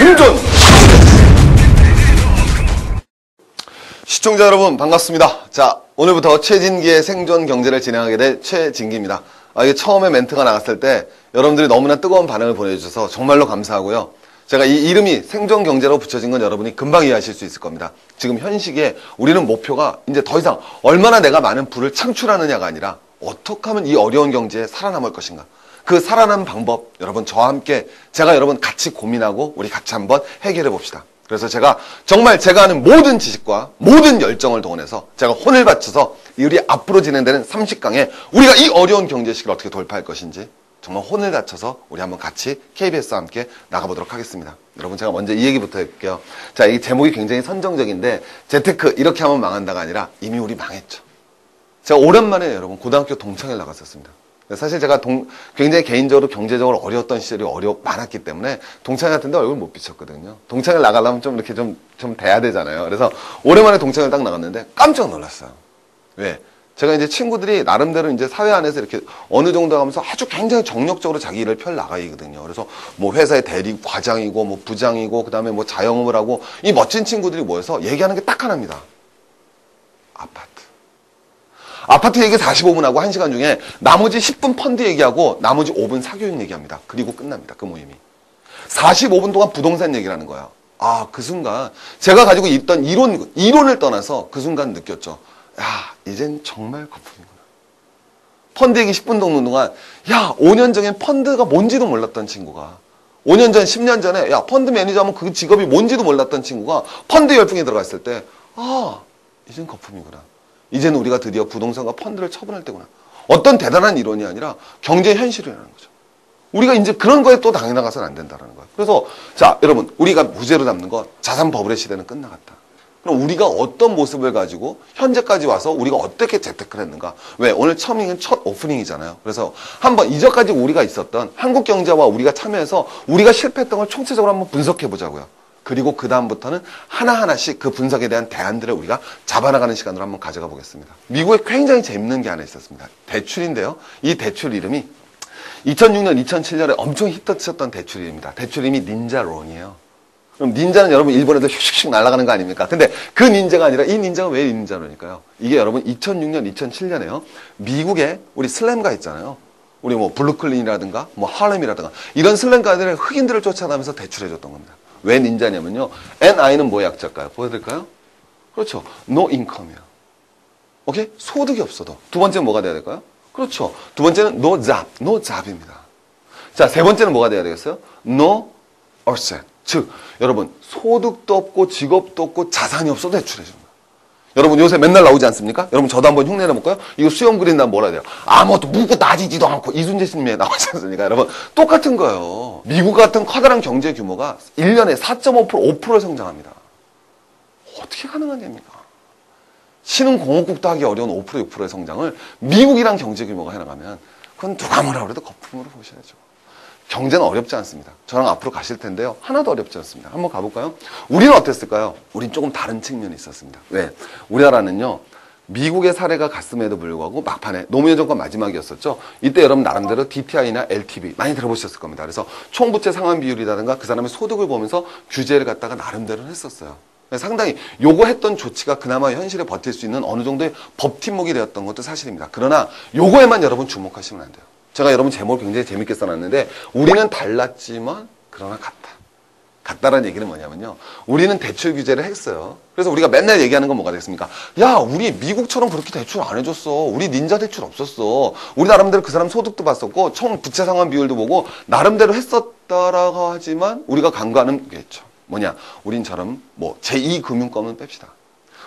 금전! 시청자 여러분 반갑습니다. 자 오늘부터 최진기의 생존 경제를 진행하게 될 최진기입니다. 아, 이게 처음에 멘트가 나갔을 때 여러분들이 너무나 뜨거운 반응을 보내주셔서 정말로 감사하고요. 제가 이 이름이 생존 경제로 붙여진 건 여러분이 금방 이해하실 수 있을 겁니다. 지금 현 시기에 우리는 목표가 이제 더 이상 얼마나 내가 많은 부를 창출하느냐가 아니라 어떻게 하면 이 어려운 경제에 살아남을 것인가. 그 살아남는 방법 여러분 저와 함께 제가 여러분 같이 고민하고 우리 같이 한번 해결해 봅시다. 그래서 제가 정말 제가 아는 모든 지식과 모든 열정을 동원해서 제가 혼을 바쳐서 우리 앞으로 진행되는 30강에 우리가 이 어려운 경제 시기를 어떻게 돌파할 것인지 정말 혼을 다쳐서 우리 한번 같이 KBS와 함께 나가보도록 하겠습니다. 여러분 제가 먼저 이 얘기부터 할게요. 자, 이 제목이 굉장히 선정적인데 재테크 이렇게 하면 망한다가 아니라 이미 우리 망했죠. 제가 오랜만에 여러분 고등학교 동창회 나갔었습니다. 사실 제가 동, 굉장히 개인적으로 경제적으로 어려웠던 시절이 어려 많았기 때문에 동창회 같은데 얼굴 못 비쳤거든요. 동창회 나가려면 좀 이렇게 좀, 좀 돼야 되잖아요. 그래서 오랜만에 동창회 딱 나갔는데 깜짝 놀랐어요. 왜? 제가 이제 친구들이 나름대로 이제 사회 안에서 이렇게 어느 정도 하면서 아주 굉장히 정력적으로 자기 일을 펼 나가거든요. 그래서 뭐 회사의 대리 과장이고 뭐 부장이고 그다음에 뭐 자영업을 하고 이 멋진 친구들이 모여서 얘기하는 게 딱 하나입니다. 아파트. 아파트 얘기 45분 하고 1시간 중에 나머지 10분 펀드 얘기하고 나머지 5분 사교육 얘기합니다. 그리고 끝납니다. 그 모임이. 45분 동안 부동산 얘기를 하는 거야. 아, 그 순간 제가 가지고 있던 이론, 이론을 떠나서 그 순간 느꼈죠. 야, 이젠 정말 거품이구나. 펀드 얘기 10분 동안 동안 야, 5년 전엔 펀드가 뭔지도 몰랐던 친구가 5년 전, 10년 전에 야, 펀드 매니저 하면 그 직업이 뭔지도 몰랐던 친구가 펀드 열풍에 들어갔을 때 아, 이젠 거품이구나. 이제는 우리가 드디어 부동산과 펀드를 처분할 때구나. 어떤 대단한 이론이 아니라 경제 현실이라는 거죠. 우리가 이제 그런 거에 또 당해나가서는 안 된다는 거예요. 그래서 자 여러분 우리가 무죄로 잡는 건 자산 버블의 시대는 끝나갔다. 그럼 우리가 어떤 모습을 가지고 현재까지 와서 우리가 어떻게 재테크를 했는가? 왜? 오늘 처음이는 첫 오프닝이잖아요. 그래서 한번 이전까지 우리가 있었던 한국 경제와 우리가 참여해서 우리가 실패했던 걸 총체적으로 한번 분석해 보자고요. 그리고 그 다음부터는 하나하나씩 그 분석에 대한 대안들을 우리가 잡아나가는 시간으로 한번 가져가 보겠습니다. 미국에 굉장히 재밌는 게 하나 있었습니다. 대출인데요. 이 대출 이름이 2006년, 2007년에 엄청 히트쳤던 대출 이름입니다. 대출 이름이 닌자론이에요. 그럼 닌자는 여러분 일본에도 슉슉슉 날아가는 거 아닙니까? 근데 그 닌자가 아니라 이 닌자가 왜 닌자로니까요? 이게 여러분 2006년, 2007년에요. 미국에 우리 슬램가 있잖아요. 우리 뭐 블루클린이라든가 뭐 하렘이라든가 이런 슬램가들의 흑인들을 쫓아다니면서 대출해줬던 겁니다. 왜 닌자냐면요. NI는 뭐의 약자일까요? 보여드릴까요? 그렇죠. No income이요. 오케이? 소득이 없어도. 두 번째는 뭐가 돼야 될까요? 그렇죠. 두 번째는 no job. no job입니다. 자, 세 번째는 뭐가 돼야 되겠어요? no asset. 즉, 여러분, 소득도 없고 직업도 없고 자산이 없어도 거예요. 여러분 요새 맨날 나오지 않습니까? 여러분 저도 한번 흉내 내볼까요? 이거 수염 그린다면 뭐라 해야 돼요? 아무것도 묵고 나지지도 않고 이순재 씨님에 나오지 않습니까? 여러분 똑같은 거예요. 미국 같은 커다란 경제 규모가 1년에 4.5% 5% 성장합니다. 어떻게 가능한 일입니까? 신흥 공업국도 하기 어려운 5% 6%의 성장을 미국이랑 경제 규모가 해나가면 그건 누가 뭐라 그래도 거품으로 보셔야죠. 경제는 어렵지 않습니다. 저랑 앞으로 가실 텐데요. 하나도 어렵지 않습니다. 한번 가볼까요? 우리는 어땠을까요? 우린 조금 다른 측면이 있었습니다. 왜? 우리나라는요. 미국의 사례가 갔음에도 불구하고 막판에 노무현 정권 마지막이었었죠. 이때 여러분 나름대로 DTI나 LTV 많이 들어보셨을 겁니다. 그래서 총부채 상환 비율이라든가 그 사람의 소득을 보면서 규제를 갖다가 나름대로 했었어요. 상당히 요거 했던 조치가 그나마 현실에 버틸 수 있는 어느 정도의 법 팀목이 되었던 것도 사실입니다. 그러나 요거에만 여러분 주목하시면 안 돼요. 제가 여러분 제목을 굉장히 재밌게 써놨는데 우리는 달랐지만 그러나 같다. 같다라는 얘기는 뭐냐면요. 우리는 대출 규제를 했어요. 그래서 우리가 맨날 얘기하는 건 뭐가 되겠습니까? 야, 우리 미국처럼 그렇게 대출 안 해줬어. 우리 닌자 대출 없었어. 우리 나름대로 그 사람 소득도 봤었고 총 부채 상환 비율도 보고 나름대로 했었다라고 하지만 우리가 간과하는 게 있죠. 뭐냐? 우린처럼 뭐 제2금융권은 뺍시다.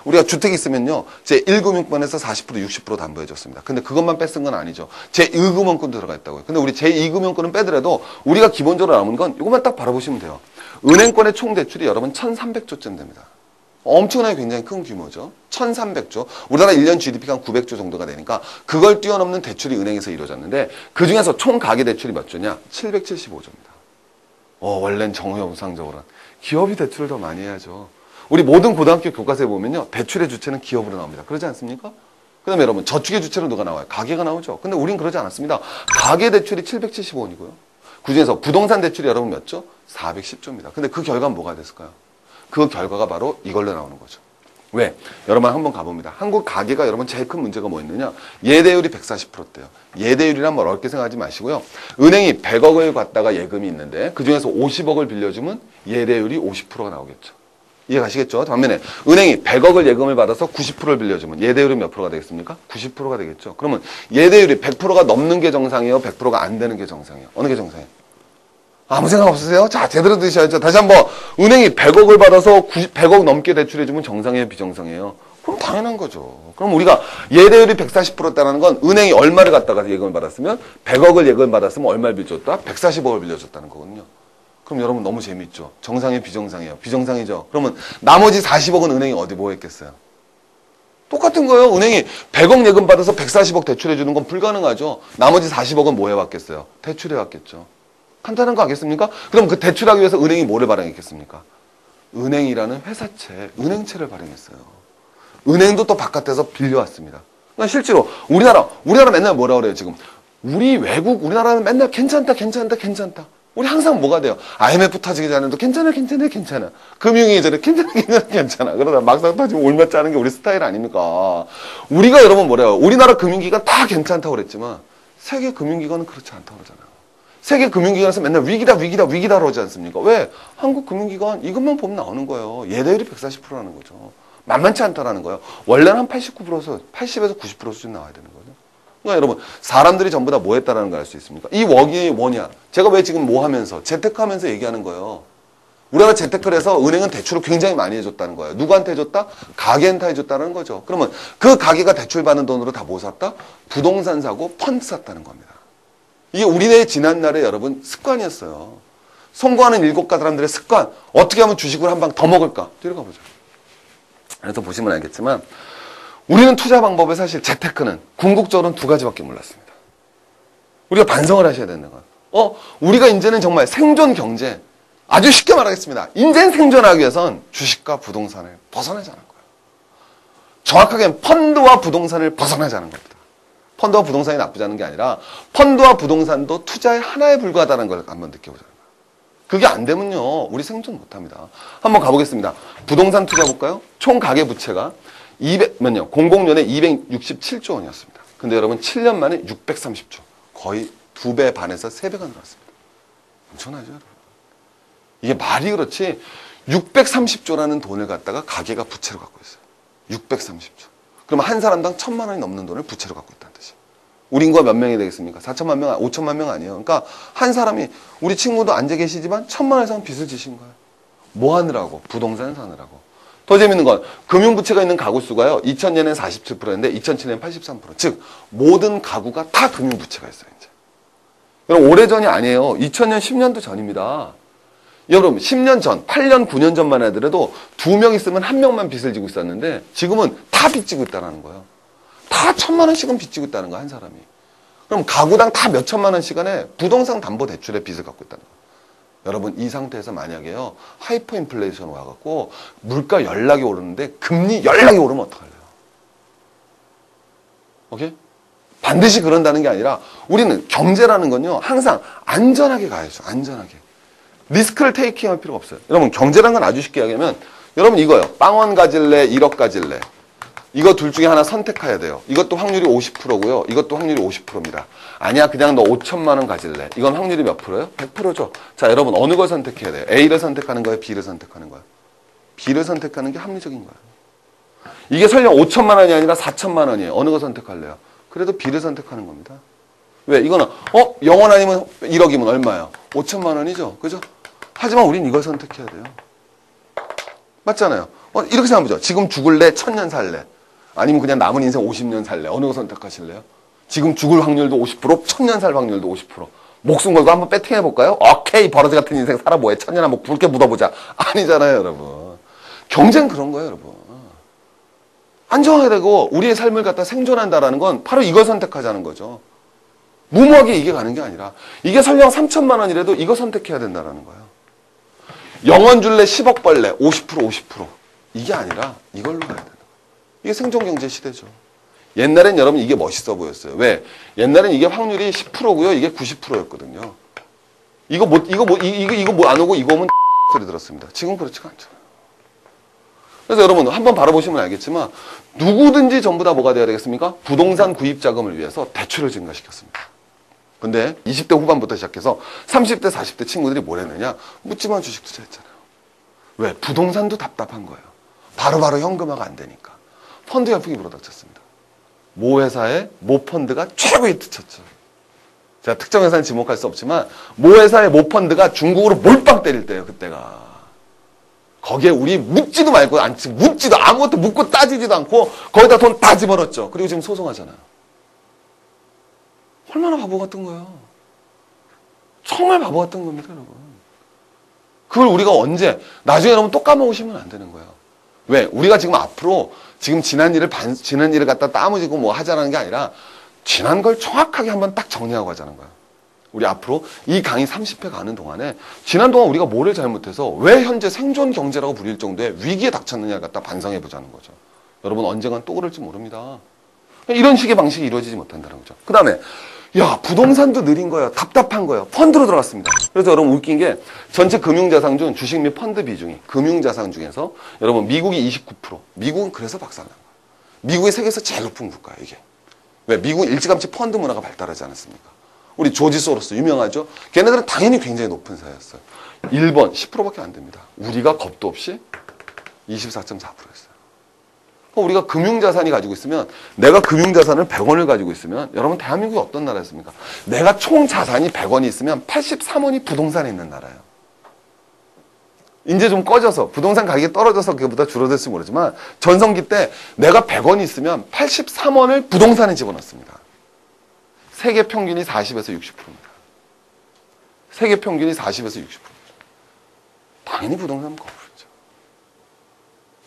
우리가 주택이 있으면요. 제 1금융권에서 40% 60% 담보해 줬습니다. 근데 그것만 뺐은 건 아니죠. 제 2금융권도 들어가 있다고요. 근데 우리 제 2금융권은 빼더라도 우리가 기본적으로 남은 건 이것만 딱 바라보시면 돼요. 은행권의 총 대출이 여러분 1,300조쯤 됩니다. 엄청나게 굉장히 큰 규모죠. 1,300조. 우리나라 1년 GDP가 한 900조 정도가 되니까 그걸 뛰어넘는 대출이 은행에서 이루어졌는데 그 중에서 총 가계 대출이 몇 조냐? 775조입니다. 어, 원래는 정형상적으로는 기업이 대출을 더 많이 해야죠. 우리 모든 고등학교 교과서에 보면요. 대출의 주체는 기업으로 나옵니다. 그러지 않습니까? 그 다음에 여러분, 저축의 주체는 누가 나와요? 가계가 나오죠. 근데 우린 그러지 않았습니다. 가계 대출이 775원이고요. 그 중에서 부동산 대출이 여러분 몇 조? 410조입니다. 근데 그 결과는 뭐가 됐을까요? 그 결과가 바로 이걸로 나오는 거죠. 왜? 여러분 한번 가봅니다. 한국 가계가 여러분 제일 큰 문제가 뭐였느냐? 예대율이 140%대요. 예대율이란 말 어렵게 생각하지 마시고요. 은행이 100억을 갖다가 예금이 있는데 그 중에서 50억을 빌려주면 예대율이 50%가 나오겠죠. 이해 가시겠죠? 반면에 은행이 100억을 예금을 받아서 90%를 빌려주면 예대율이 몇 프로가 되겠습니까? 90%가 되겠죠. 그러면 예대율이 100%가 넘는 게 정상이에요? 100%가 안 되는 게 정상이에요? 어느 게 정상이에요? 아무 생각 없으세요? 자, 제대로 드셔야죠. 다시 한번 은행이 100억을 받아서 90, 100억 넘게 대출해주면 정상이에요, 비정상이에요? 그럼 당연한 거죠. 그럼 우리가 예대율이 140%다라는 건 은행이 얼마를 갖다가 예금을 받았으면 100억을 예금을 받았으면 얼마를 빌려줬다? 140억을 빌려줬다는 거거든요. 그럼 여러분 너무 재밌죠. 정상이에요, 비정상이에요? 비정상이죠. 그러면 나머지 40억은 은행이 어디 뭐 했겠어요? 똑같은 거예요. 은행이 100억 예금 받아서 140억 대출해 주는 건 불가능하죠. 나머지 40억은 뭐 해왔겠어요? 대출해 왔겠죠. 간단한 거 아겠습니까? 그럼 그 대출하기 위해서 은행이 뭐를 발행했겠습니까? 은행이라는 회사채, 은행채를 발행했어요. 은행도 또 바깥에서 빌려왔습니다. 그러니까 실제로 우리나라, 우리나라 맨날 뭐라 그래요, 지금? 우리 외국, 우리나라는 맨날 괜찮다, 괜찮다, 괜찮다. 우리 항상 뭐가 돼요? IMF 터지기 전에도 괜찮아, 괜찮아, 괜찮아. 금융위 전에 괜찮아, 괜찮아, 괜찮아. 그러다 막상 터지면 울며 짜는 게 우리 스타일 아닙니까? 우리가 여러분 뭐래요? 우리나라 금융기관 다 괜찮다고 그랬지만 세계 금융기관은 그렇지 않다고 그러잖아요. 세계 금융기관에서 맨날 위기다, 위기다, 위기다 그러지 않습니까? 왜? 한국 금융기관 이것만 보면 나오는 거예요. 예대율이 140%라는 거죠. 만만치 않다라는 거예요. 원래는 한 89%에서 80에서 90% 수준 나와야 되는 거죠. 그러니까 여러분 사람들이 전부 다 뭐 했다라는 걸 알 수 있습니까? 이 원인이 뭐냐? 제가 왜 지금 뭐 하면서 재테크하면서 얘기하는 거예요. 우리가 재테크를 해서 은행은 대출을 굉장히 많이 해줬다는 거예요. 누구한테 해줬다? 가게한테 해줬다는 거죠. 그러면 그 가게가 대출 받는 돈으로 다 뭐 샀다? 부동산 사고 펀드 샀다는 겁니다. 이게 우리네 지난날에 여러분 습관이었어요. 송구하는 일곱 가 사람들의 습관. 어떻게 하면 주식을 한 방 더 먹을까? 들어가 보죠. 그래서 보시면 알겠지만 우리는 투자 방법에 사실 재테크는 궁극적으로는 두 가지밖에 몰랐습니다. 우리가 반성을 하셔야 되는 건. 어, 우리가 이제는 정말 생존 경제, 아주 쉽게 말하겠습니다. 인생 생존하기 위해선 주식과 부동산을 벗어나자는 거예요. 정확하게 펀드와 부동산을 벗어나자는 겁니다. 펀드와 부동산이 나쁘다는 게 아니라 펀드와 부동산도 투자의 하나에 불과하다는 걸 한번 느껴보자는 거예요. 그게 안 되면요, 우리 생존 못 합니다. 한번 가보겠습니다. 부동산 투자 볼까요? 총 가계 부채가 200, 몇 년, 00년에 267조 원이었습니다. 근데 여러분 7년 만에 630조. 거의 두 배 반에서 세 배가 늘었습니다. 엄청나죠, 여러분? 이게 말이 그렇지 630조라는 돈을 갖다가 가게가 부채로 갖고 있어요. 630조. 그러면 한 사람당 천만 원이 넘는 돈을 부채로 갖고 있다는 뜻이에요. 우리 인구가 몇 명이 되겠습니까? 4천만 명, 5천만 명 아니에요. 그러니까 한 사람이 우리 친구도 앉아 계시지만 천만 원 이상 빚을 지신 거예요. 뭐 하느라고? 부동산 사느라고. 더 재밌는 건 금융부채가 있는 가구 수가요. 2000년엔 47%인데 2007년엔 83%. 즉 모든 가구가 다 금융부채가 있어요. 이제. 그럼 오래전이 아니에요. 2000년 10년도 전입니다. 여러분 10년 전, 8년, 9년 전만 하더라도 두 명 있으면 한 명만 빚을 지고 있었는데 지금은 다 빚지고 있다는 거예요. 다 천만 원씩은 빚지고 있다는 거야 한 사람이. 그럼 가구당 다 몇 천만 원씩간에 부동산 담보 대출에 빚을 갖고 있다는 거예요. 여러분 이 상태에서 만약에요 하이퍼 인플레이션 와갖고 물가 연락이 오르는데 금리 연락이 오르면 어떡할래요? 오케이? 반드시 그런다는 게 아니라 우리는 경제라는 건요 항상 안전하게 가야죠 안전하게 리스크를 테이킹 할 필요가 없어요 여러분 경제라는 건 아주 쉽게 얘기하면 여러분 이거요 빵원 가질래 1억 가질래 이거 둘 중에 하나 선택해야 돼요. 이것도 확률이 50%고요. 이것도 확률이 50%입니다. 아니야, 그냥 너 5천만 원 가질래. 이건 확률이 몇 프로예요? 100%죠. 자, 여러분 어느 걸 선택해야 돼요? A를 선택하는 거예요? B를 선택하는 거예요? B를 선택하는 게 합리적인 거예요. 이게 설령 5천만 원이 아니라 4천만 원이에요. 어느 거 선택할래요? 그래도 B를 선택하는 겁니다. 왜? 이거는 어? 영원 아니면 1억이면 얼마예요? 5천만 원이죠. 그죠? 하지만 우린 이걸 선택해야 돼요. 맞잖아요. 어, 이렇게 생각해보죠. 지금 죽을래? 천년 살래? 아니면 그냥 남은 인생 50년 살래? 어느 거 선택하실래요? 지금 죽을 확률도 50%, 천년 살 확률도 50%. 목숨 걸고 한번 배팅해 볼까요? 오케이, 버러지 같은 인생 살아 뭐해? 천년 한번 굵게 묻어보자. 아니잖아요, 여러분. 경쟁 그런 거예요, 여러분. 안정하게 되고 우리의 삶을 갖다 생존한다라는 건 바로 이걸 선택하자는 거죠. 무모하게 이게 가는 게 아니라 이게 설령 3천만 원이라도 이거 선택해야 된다라는 거예요. 영원 줄래 10억 벌래 50% 50% 이게 아니라 이걸로 가야 된다. 이게 생존경제 시대죠. 옛날엔 여러분 이게 멋있어 보였어요. 왜? 옛날엔 이게 확률이 10%고요. 이게 90%였거든요. 이거 뭐 이거 뭐 이- 이거 이거 뭐 안 오고 이거 오면 소리 들었습니다. 지금 그렇지가 않잖아요. 그래서 여러분 한번 바라보시면 알겠지만 누구든지 전부 다 뭐가 돼야 되겠습니까? 부동산 구입 자금을 위해서 대출을 증가시켰습니다. 근데 20대 후반부터 시작해서 30대, 40대 친구들이 뭘 했느냐? 묻지마 주식 투자했잖아요. 왜? 부동산도 답답한 거예요. 바로바로 현금화가 안 되니까. 펀드 열풍이 불어닥쳤습니다. 모 회사의 모 펀드가 최고 히트 쳤죠. 제가 특정 회사는 지목할 수 없지만 모 회사의 모 펀드가 중국으로 몰빵 때릴 때예요. 그때가. 거기에 우리 묻지도 말고 않지 묻지도 아무것도 묻고 따지지도 않고 거기다 돈 다 집어넣었죠. 그리고 지금 소송하잖아요. 얼마나 바보 같은 거예요. 정말 바보 같은 겁니다, 여러분. 그걸 우리가 언제 나중에 여러분 또 까먹으시면 안 되는 거예요. 왜? 우리가 지금 앞으로 지금 지난 일을 반, 지난 일을 갖다 따무지고 뭐 하자는 게 아니라 지난 걸 정확하게 한번 딱 정리하고 하자는 거예요. 우리 앞으로 이 강의 30회 가는 동안에 지난 동안 우리가 뭐를 잘못해서 왜 현재 생존 경제라고 불릴 정도의 위기에 닥쳤느냐를 갖다 반성해 보자는 거죠. 여러분 언젠간 또 그럴지 모릅니다. 이런 식의 방식이 이루어지지 못한다는 거죠. 그 다음에 야 부동산도 느린 거예요. 답답한 거예요. 펀드로 들어갔습니다. 그래서 여러분 웃긴 게 전체 금융자산 중 주식 및 펀드 비중이 금융자산 중에서 여러분 미국이 29% 미국은 그래서 박살난 거예요. 미국이 세계에서 제일 높은 국가예요 이게. 왜? 미국은 일찌감치 펀드 문화가 발달하지 않았습니까? 우리 조지 소로스 유명하죠? 걔네들은 당연히 굉장히 높은 사였어요. 1번 10%밖에 안 됩니다. 우리가 겁도 없이 24.4%였어요. 우리가 금융자산이 가지고 있으면 내가 금융자산을 100원을 가지고 있으면 여러분 대한민국이 어떤 나라였습니까? 내가 총 자산이 100원이 있으면 83원이 부동산에 있는 나라예요. 이제 좀 꺼져서 부동산 가격이 떨어져서 그보다 줄어들지 모르지만 전성기 때 내가 100원이 있으면 83원을 부동산에 집어넣습니다. 세계 평균이 40에서 60%입니다. 세계 평균이 40에서 60%입니다. 당연히 부동산은 거부죠.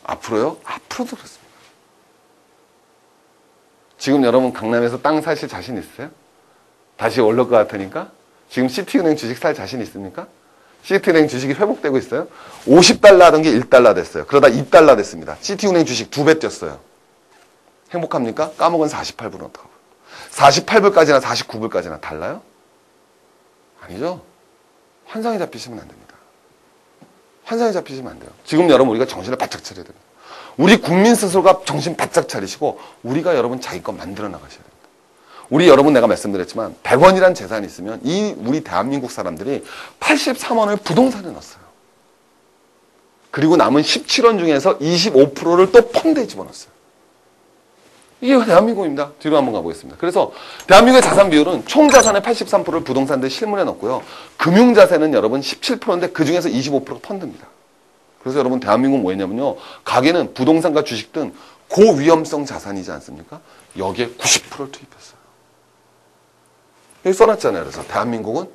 앞으로요? 앞으로도 그렇습니다. 지금 여러분 강남에서 땅 사실 자신 있어요? 다시 올릴 것 같으니까? 지금 시티은행 주식 살 자신 있습니까? 시티은행 주식이 회복되고 있어요. 50달러 하던 게 1달러 됐어요. 그러다 2달러 됐습니다. 시티은행 주식 두 배 뛰었어요. 행복합니까? 까먹은 48불은 어떡하고. 48불까지나 49불까지나 달라요? 아니죠. 환상이 잡히시면 안 됩니다. 환상이 잡히시면 안 돼요. 지금 여러분 우리가 정신을 바짝 차려야 됩니다. 우리 국민 스스로가 정신 바짝 차리시고 우리가 여러분 자기 것 만들어 나가셔야 됩니다. 우리 여러분 내가 말씀드렸지만 100원이란 재산이 있으면 이 우리 대한민국 사람들이 83원을 부동산에 넣었어요. 그리고 남은 17원 중에서 25%를 또 펀드에 집어넣었어요. 이게 대한민국입니다. 뒤로 한번 가보겠습니다. 그래서 대한민국의 자산 비율은 총 자산의 83%를 부동산 대 실물에 넣고요. 금융 자산은 여러분 17%인데 그 중에서 25%가 펀드입니다. 그래서 여러분 대한민국 뭐였냐면요. 가게는 부동산과 주식 등 고위험성 자산이지 않습니까? 여기에 90%를 투입했어요. 여기 써놨잖아요. 그래서 대한민국은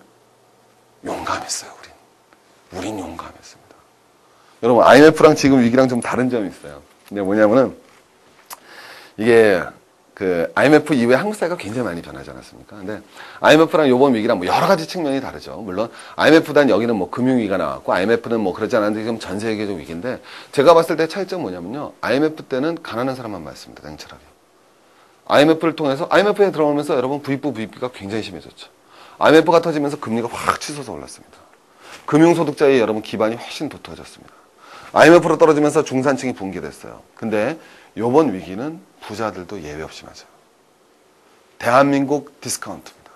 용감했어요. 우린. 우린 용감했습니다. 여러분 IMF랑 지금 위기랑 좀 다른 점이 있어요. 근데 뭐냐면은 이게 그 IMF 이후에 한국 사회가 굉장히 많이 변하지 않았습니까? 근데 IMF랑 요번 위기랑 뭐 여러 가지 측면이 다르죠. 물론 IMF단 여기는 뭐 금융위기가 나왔고 IMF는 뭐 그러지 않았는데 지금 전 세계적 위기인데 제가 봤을 때 차이점 뭐냐면요. IMF 때는 가난한 사람만 맞습니다. 냉철하게. IMF를 통해서 IMF에 들어오면서 여러분 부익부 부익비가 굉장히 심해졌죠. IMF가 터지면서 금리가 확 치솟아 올랐습니다. 금융소득자의 여러분 기반이 훨씬 도터졌습니다. IMF로 떨어지면서 중산층이 붕괴됐어요. 근데 요번 위기는 부자들도 예외 없이 맞아요. 대한민국 디스카운트입니다.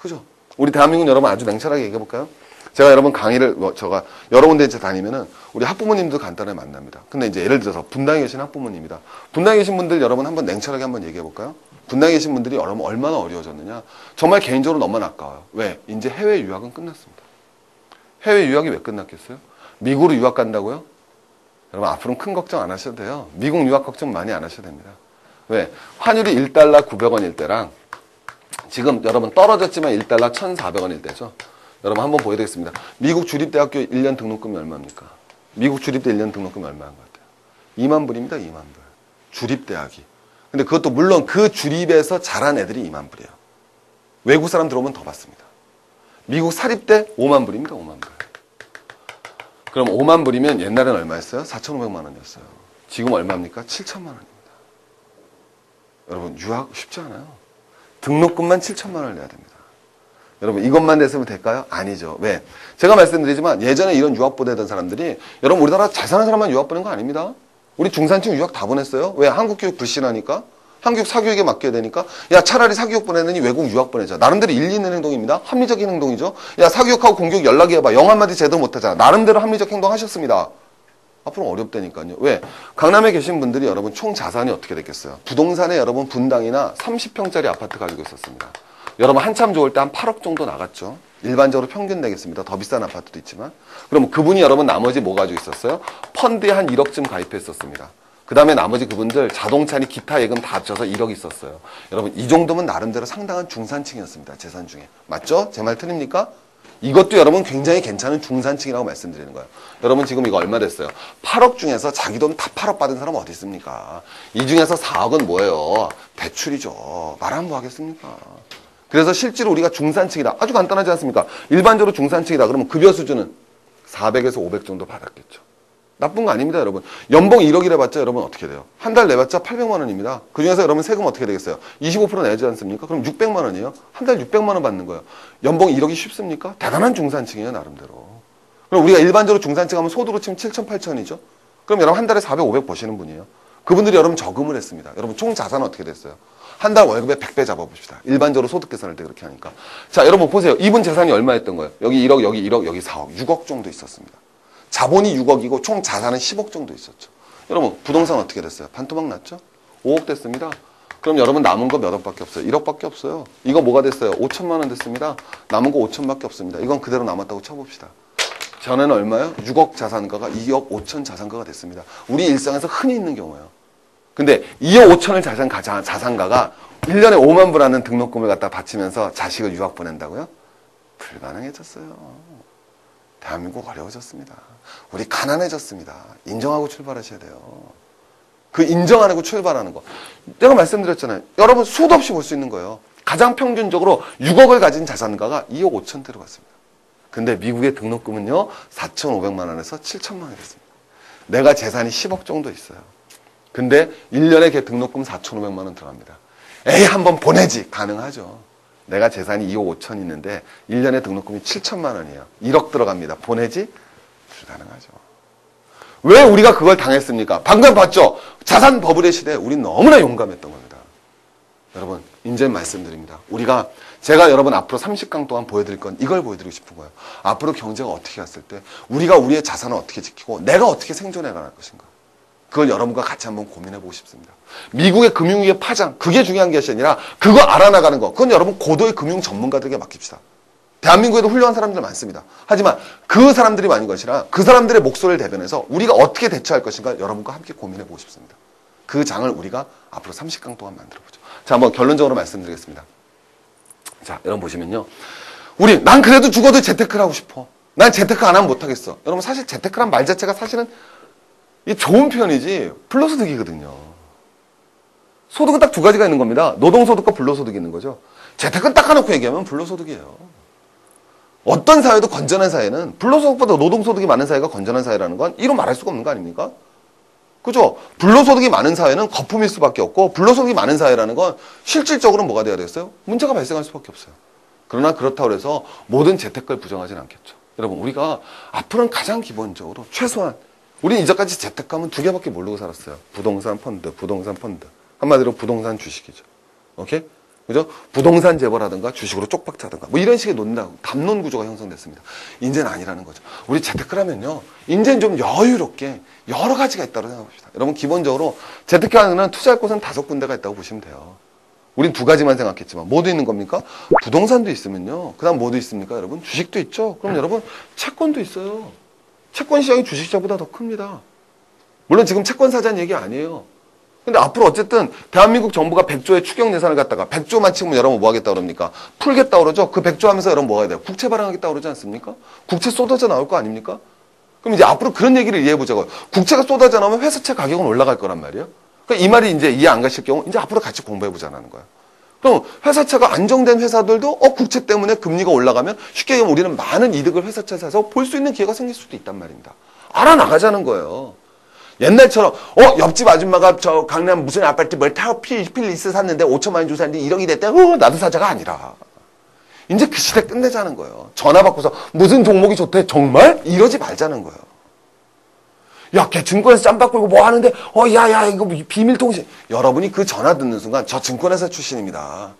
그죠? 우리 대한민국 여러분 아주 냉철하게 얘기해 볼까요? 제가 여러분 강의를 뭐 제가 여러 군데 이제 다니면은 우리 학부모님도 간단하게 만납니다. 근데 이제 예를 들어서 분당에 계신 학부모님이다. 분당에 계신 분들 여러분 한번 냉철하게 한번 얘기해 볼까요? 분당에 계신 분들이 여러분 얼마나 어려워졌느냐? 정말 개인적으로 너무 아까워요. 왜? 이제 해외 유학은 끝났습니다. 해외 유학이 왜 끝났겠어요? 미국으로 유학 간다고요? 여러분 앞으로는 큰 걱정 안 하셔도 돼요. 미국 유학 걱정 많이 안 하셔도 됩니다. 왜? 환율이 1달러 900원일 때랑 지금 여러분 떨어졌지만 1달러 1,400원일 때죠. 여러분 한번 보여드리겠습니다. 미국 주립대학교 1년 등록금이 얼마입니까? 미국 주립대 1년 등록금이 얼마인 것 같아요? 2만 불입니다. 2만 불. 주립대학이. 근데 그것도 물론 그 주립에서 자란 애들이 2만 불이에요. 외국 사람 들어오면 더 받습니다. 미국 사립대 5만 불입니다. 5만 불. 그럼 5만 불이면 옛날엔 얼마였어요? 4,500만 원이었어요. 지금 얼마입니까? 7천만 원입니다. 여러분 유학 쉽지 않아요. 등록금만 7천만 원을 내야 됩니다. 여러분 이것만 됐으면 될까요? 아니죠. 왜? 제가 말씀드리지만 예전에 이런 유학 보내던 사람들이 여러분 우리나라 잘 사는 사람만 유학 보낸 거 아닙니다. 우리 중산층 유학 다 보냈어요. 왜? 한국 교육 불신하니까. 한국 사교육에 맡겨야 되니까 야 차라리 사교육 보내느니 외국 유학 보내자. 나름대로 일리 있는 행동입니다. 합리적인 행동이죠. 야 사교육하고 공교육 연락해봐. 영어 한마디 제대로 못하잖아. 나름대로 합리적 행동 하셨습니다. 앞으로 어렵다니까요. 왜? 강남에 계신 분들이 여러분 총 자산이 어떻게 됐겠어요? 부동산에 여러분 분당이나 30평짜리 아파트 가지고 있었습니다. 여러분 한참 좋을 때 한 8억 정도 나갔죠. 일반적으로 평균 내겠습니다. 더 비싼 아파트도 있지만. 그럼 그분이 여러분 나머지 뭐 가지고 있었어요? 펀드에 한 1억쯤 가입했었습니다 그 다음에 나머지 그분들 자동차니 기타 예금 다 합쳐서 1억 있었어요. 여러분 이 정도면 나름대로 상당한 중산층이었습니다. 재산 중에. 맞죠? 제 말 틀립니까? 이것도 여러분 굉장히 괜찮은 중산층이라고 말씀드리는 거예요. 여러분 지금 이거 얼마 됐어요? 8억 중에서 자기 돈 다 8억 받은 사람 어디 있습니까? 이 중에서 4억은 뭐예요? 대출이죠. 말하면 뭐 하겠습니까? 그래서 실제로 우리가 중산층이다. 아주 간단하지 않습니까? 일반적으로 중산층이다. 그러면 급여 수준은 400에서 500 정도 받았겠죠. 나쁜 거 아닙니다, 여러분. 연봉 1억이래 봤자 여러분 어떻게 돼요? 한 달 내봤자 800만 원입니다. 그 중에서 여러분 세금 어떻게 되겠어요? 25% 내지 않습니까? 그럼 600만 원이에요. 한 달 600만 원 받는 거예요. 연봉 1억이 쉽습니까? 대단한 중산층이에요, 나름대로. 그럼 우리가 일반적으로 중산층 하면 소득으로 치면 7천, 8천이죠? 그럼 여러분 한 달에 400, 500 버시는 분이에요. 그분들이 여러분 저금을 했습니다. 여러분 총 자산은 어떻게 됐어요? 한 달 월급에 100배 잡아봅시다. 일반적으로 소득 계산할 때 그렇게 하니까. 자, 여러분 보세요. 이분 재산이 얼마였던 거예요? 여기 1억, 여기 1억, 여기 4억, 6억 정도 있었습니다. 자본이 6억이고 총 자산은 10억 정도 있었죠. 여러분 부동산 어떻게 됐어요? 반토막 났죠? 5억 됐습니다. 그럼 여러분 남은 거 몇 억밖에 없어요? 1억밖에 없어요. 이거 뭐가 됐어요? 5천만 원 됐습니다. 남은 거 5천밖에 없습니다. 이건 그대로 남았다고 쳐봅시다. 전에는 얼마요? 6억 자산가가 2억 5천 자산가가 됐습니다. 우리 일상에서 흔히 있는 경우예요. 근데 2억 5천을 자산가, 자산가가 1년에 5만 불 하는 등록금을 갖다 바치면서 자식을 유학 보낸다고요? 불가능해졌어요. 대한민국 어려워졌습니다. 우리 가난해졌습니다. 인정하고 출발하셔야 돼요. 그 인정 안 하고 출발하는 거. 내가 말씀드렸잖아요. 여러분 수도 없이 볼 수 있는 거예요. 가장 평균적으로 6억을 가진 자산가가 2억 5천대로 갔습니다. 근데 미국의 등록금은요. 4,500만 원에서 7천만 원이 됐습니다. 내가 재산이 10억 정도 있어요. 근데 1년에 걔 등록금 4,500만 원 들어갑니다. 에이 한번 보내지 가능하죠. 내가 재산이 2억 5천 있는데 1년에 등록금이 7천만 원이에요. 1억 들어갑니다. 보내지? 불가능하죠. 왜 우리가 그걸 당했습니까? 방금 봤죠? 자산 버블의 시대에 우린 너무나 용감했던 겁니다. 여러분, 이제 말씀드립니다. 우리가 제가 여러분 앞으로 30강 동안 보여드릴 건 이걸 보여드리고 싶은 거예요. 앞으로 경제가 어떻게 갔을 때 우리가 우리의 자산을 어떻게 지키고 내가 어떻게 생존해 나갈 것인가. 그걸 여러분과 같이 한번 고민해 보고 싶습니다. 미국의 금융위의 파장, 그게 중요한 것이 아니라 그거 알아나가는 거. 그건 여러분 고도의 금융 전문가들에게 맡깁시다. 대한민국에도 훌륭한 사람들 많습니다. 하지만 그 사람들이 많은 것이라 그 사람들의 목소리를 대변해서 우리가 어떻게 대처할 것인가 여러분과 함께 고민해 보고 싶습니다. 그 장을 우리가 앞으로 30강 동안 만들어 보죠. 자, 한번 결론적으로 말씀드리겠습니다. 자, 여러분 보시면요. 우리, 난 그래도 죽어도 재테크를 하고 싶어. 난 재테크 안 하면 못하겠어. 여러분 사실 재테크란 말 자체가 사실은 이게 좋은 표현이지 불로소득이거든요. 소득은 딱 두 가지가 있는 겁니다. 노동소득과 불로소득이 있는 거죠. 재테크는 닦아놓고 얘기하면 불로소득이에요. 어떤 사회도 건전한 사회는 불로소득보다 노동소득이 많은 사회가 건전한 사회라는 건 이로 말할 수가 없는 거 아닙니까? 그죠? 불로소득이 많은 사회는 거품일 수밖에 없고 불로소득이 많은 사회라는 건 실질적으로 뭐가 돼야 되겠어요? 문제가 발생할 수밖에 없어요. 그러나 그렇다고 해서 모든 재테크를 부정하지는 않겠죠. 여러분 우리가 앞으로는 가장 기본적으로 최소한 우리는 이제까지 재테크하면 두 개밖에 모르고 살았어요. 부동산 펀드, 부동산 펀드. 한마디로 부동산 주식이죠. 오케이? 그죠? 부동산 재벌하든가 주식으로 쪽박 차든가 뭐 이런 식의 논다 담론 구조가 형성됐습니다. 인제는 아니라는 거죠. 우리 재테크라면요. 인제는 좀 여유롭게 여러 가지가 있다고 생각합시다. 여러분 기본적으로 재테크하는 투자할 곳은 다섯 군데가 있다고 보시면 돼요. 우린 두 가지만 생각했지만 뭐도 있는 겁니까? 부동산도 있으면요. 그다음 뭐도 있습니까, 여러분? 주식도 있죠. 그럼 여러분 채권도 있어요. 채권 시장이 주식 시장보다 더 큽니다. 물론 지금 채권 사자는 얘기 아니에요. 근데 앞으로 어쨌든 대한민국 정부가 100조의 추경 예산을 갖다가 100조만 치면 여러분 뭐 하겠다 그럽니까? 풀겠다 그러죠? 그 100조 하면서 여러분 뭐 해야 돼요? 국채 발행하겠다 그러지 않습니까? 국채 쏟아져 나올 거 아닙니까? 그럼 이제 앞으로 그런 얘기를 이해해 보자고요. 국채가 쏟아져 나오면 회사채 가격은 올라갈 거란 말이에요. 그러니까 이 말이 이제 이해 안 가실 경우 이제 앞으로 같이 공부해 보자는 거예요. 그럼 회사채가 안정된 회사들도 어 국채 때문에 금리가 올라가면 쉽게 얘기하면 우리는 많은 이득을 회사채 사서 볼 수 있는 기회가 생길 수도 있단 말입니다. 알아나가자는 거예요. 옛날처럼 어 옆집 아줌마가 저 강남 무슨 아파트 뭘 타워 필리스 샀는데 5천만 원 주고 샀는데 1억이 됐대. 어 나도 사자가 아니라 이제 그 시대 끝내자는 거예요. 전화 받고서 무슨 종목이 좋대? 정말? 이러지 말자는 거예요. 야, 걔 증권에서 짬 받고 뭐 하는데, 어, 야, 야, 이거 비밀통신. 여러분이 그 전화 듣는 순간 저 증권회사 출신입니다.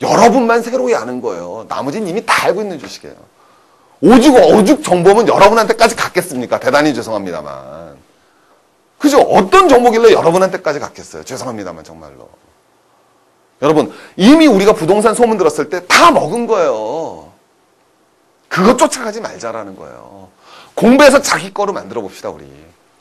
여러분만 새로이 아는 거예요. 나머지는 이미 다 알고 있는 주식이에요. 오죽, 오죽 정보면 여러분한테까지 갔겠습니까? 대단히 죄송합니다만. 그죠? 어떤 정보길래 여러분한테까지 갔겠어요? 죄송합니다만, 정말로. 여러분, 이미 우리가 부동산 소문 들었을 때 다 먹은 거예요. 그것 쫓아가지 말자라는 거예요. 공부해서 자기 거로 만들어 봅시다, 우리.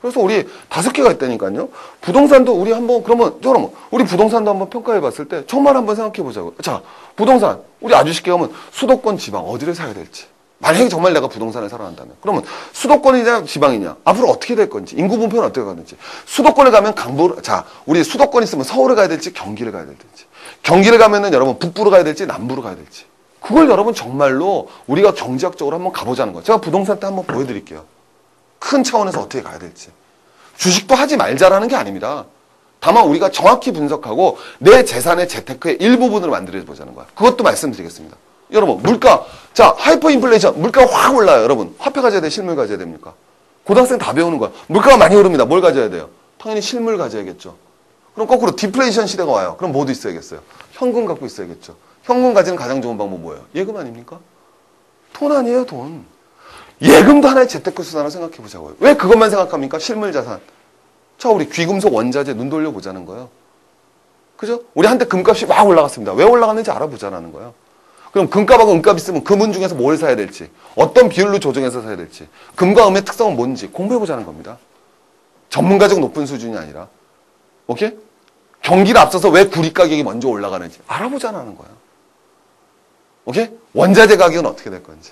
그래서 우리 다섯 개가 있다니까요. 부동산도 우리 한번, 그러면, 여러분, 우리 부동산도 한번 평가해 봤을 때 정말 한번 생각해 보자고요. 자, 부동산, 우리 아주 쉽게 하면 수도권 지방 어디를 사야 될지. 만약에 정말 내가 부동산을 사러 한다면. 그러면 수도권이냐 지방이냐. 앞으로 어떻게 될 건지. 인구 분포는 어떻게 가는지. 수도권에 가면 강북, 자, 우리 수도권 있으면 서울에 가야 될지 경기를 가야 될지. 경기를 가면은 여러분 북부로 가야 될지 남부로 가야 될지. 그걸 여러분 정말로 우리가 경제학적으로 한번 가보자는 거예요. 제가 부동산 때 한번 보여드릴게요. 큰 차원에서 어떻게 가야 될지. 주식도 하지 말자라는 게 아닙니다. 다만 우리가 정확히 분석하고 내 재산의 재테크의 일부분을 만들어 보자는 거야. 그것도 말씀드리겠습니다. 여러분 물가 자 하이퍼 인플레이션 물가가 확 올라요 여러분 화폐 가져야 돼 실물 가져야 됩니까 고등학생 다 배우는 거야 물가가 많이 오릅니다 뭘 가져야 돼요 당연히 실물 가져야겠죠 그럼 거꾸로 디플레이션 시대가 와요 그럼 뭐도 있어야겠어요 현금 갖고 있어야겠죠 현금 가지는 가장 좋은 방법 뭐예요? 예금 아닙니까? 돈 아니에요 돈. 예금도 하나의 재테크 수단으로 생각해 보자고요. 왜 그것만 생각합니까? 실물 자산. 자 우리 귀금속 원자재 눈 돌려 보자는 거예요. 그죠? 우리 한때 금값이 막 올라갔습니다. 왜 올라갔는지 알아보자는 거예요. 그럼 금값하고 은값 있으면 금은 중에서 뭘 사야 될지, 어떤 비율로 조정해서 사야 될지, 금과 음의 특성은 뭔지 공부해보자는 겁니다. 전문가적 높은 수준이 아니라. 오케이? 경기를 앞서서 왜 구리 가격이 먼저 올라가는지 알아보자는 거야. 오케이? 원자재 가격은 어떻게 될 건지.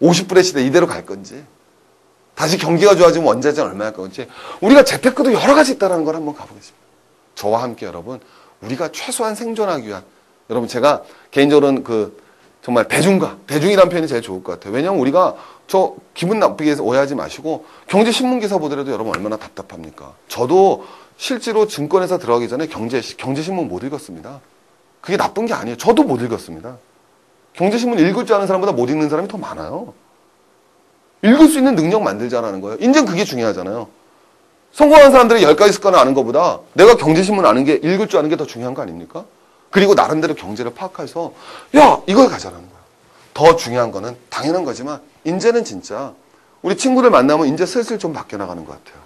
50불의 시대 이대로 갈 건지. 다시 경기가 좋아지면 원자재는 얼마나 할 건지. 우리가 재테크도 여러 가지 있다는 걸 한번 가보겠습니다. 저와 함께 여러분, 우리가 최소한 생존하기 위한 여러분 제가 개인적으로는 그 정말 대중가 대중이라는 표현이 제일 좋을 것 같아요. 왜냐하면 우리가 저 기분 나쁘게 해서 오해하지 마시고 경제 신문 기사 보더라도 여러분 얼마나 답답합니까? 저도 실제로 증권회사 들어가기 전에 경제 경제 신문 못 읽었습니다. 그게 나쁜 게 아니에요. 저도 못 읽었습니다. 경제 신문 읽을 줄 아는 사람보다 못 읽는 사람이 더 많아요. 읽을 수 있는 능력 만들자라는 거예요. 인증 그게 중요하잖아요. 성공한 사람들이 10가지 습관을 아는 것보다 내가 경제신문 아는 게 읽을 줄 아는 게 더 중요한 거 아닙니까? 그리고 나름대로 경제를 파악해서 야 이걸 가자라는 거야. 더 중요한 거는 당연한 거지만 이제는 진짜 우리 친구들 만나면 이제 슬슬 좀 바뀌어 나가는 것 같아요.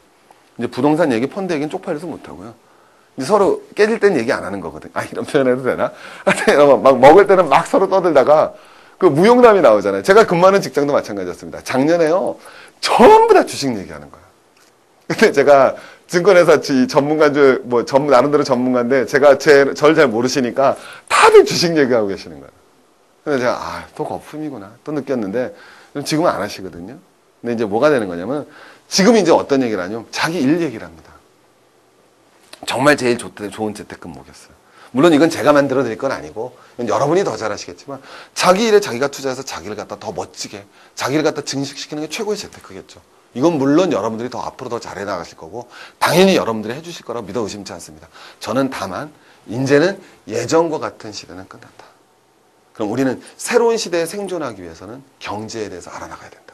이제 부동산 얘기, 펀드 얘기는 쪽팔려서 못 하고요. 서로 깨질 땐 얘기 안 하는 거거든. 아 이런 표현 해도 되나? 막 먹을 때는 막 서로 떠들다가 그 무용담이 나오잖아요. 제가 근무하는 직장도 마찬가지였습니다. 작년에요 전부 다 주식 얘기하는 거야. 근데 제가 증권회사 전문가인 줄, 뭐, 전문, 나름대로 전문가인데, 제가 제, 절잘 모르시니까 다들 주식 얘기하고 계시는 거예요. 그래서 제가, 아, 또 거품이구나. 또 느꼈는데, 지금은 안 하시거든요. 근데 이제 뭐가 되는 거냐면, 지금 이제 어떤 얘기를 하냐면, 자기 일 얘기를 합니다. 정말 제일 좋, 좋은 재테크 뭐겠어요. 물론 이건 제가 만들어 드릴 건 아니고, 여러분이 더 잘하시겠지만, 자기 일에 자기가 투자해서 자기를 갖다 더 멋지게, 자기를 갖다 증식시키는 게 최고의 재테크겠죠. 이건 물론 여러분들이 더 앞으로 더 잘해 나가실 거고 당연히 여러분들이 해주실 거라고 믿어 의심치 않습니다. 저는 다만 이제는 예전과 같은 시대는 끝났다. 그럼 우리는 새로운 시대에 생존하기 위해서는 경제에 대해서 알아나가야 된다.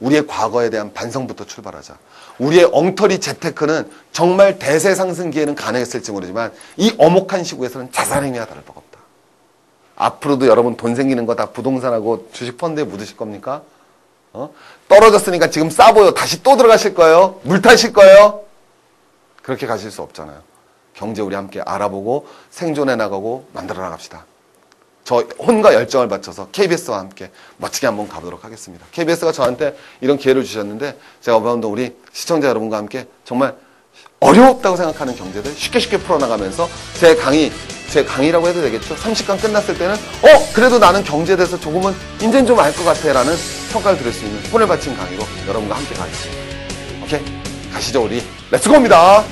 우리의 과거에 대한 반성부터 출발하자. 우리의 엉터리 재테크는 정말 대세 상승기에는 가능했을지 모르지만 이 어목한 시국에서는 자산의 의미와 다를 바가 없다. 앞으로도 여러분 돈 생기는 거 다 부동산하고 주식 펀드에 묻으실 겁니까? 어? 떨어졌으니까 지금 싸보여. 다시 또 들어가실 거예요? 물 타실 거예요? 그렇게 가실 수 없잖아요. 경제 우리 함께 알아보고 생존해 나가고 만들어 나갑시다. 저 혼과 열정을 바쳐서 KBS와 함께 멋지게 한번 가보도록 하겠습니다. KBS가 저한테 이런 기회를 주셨는데 제가 어바운드 우리 시청자 여러분과 함께 정말 어렵다고 생각하는 경제들 쉽게 쉽게 풀어나가면서 제 강의 제 강의라고 해도 되겠죠. 30강 끝났을 때는 어 그래도 나는 경제에 대해서 조금은 인제는 좀알 것 같아 라는 평가를 들을 수 있는 손을 바친 강의로 여러분과 함께 가겠습니다. 오케이? 가시죠 우리 렛츠고입니다.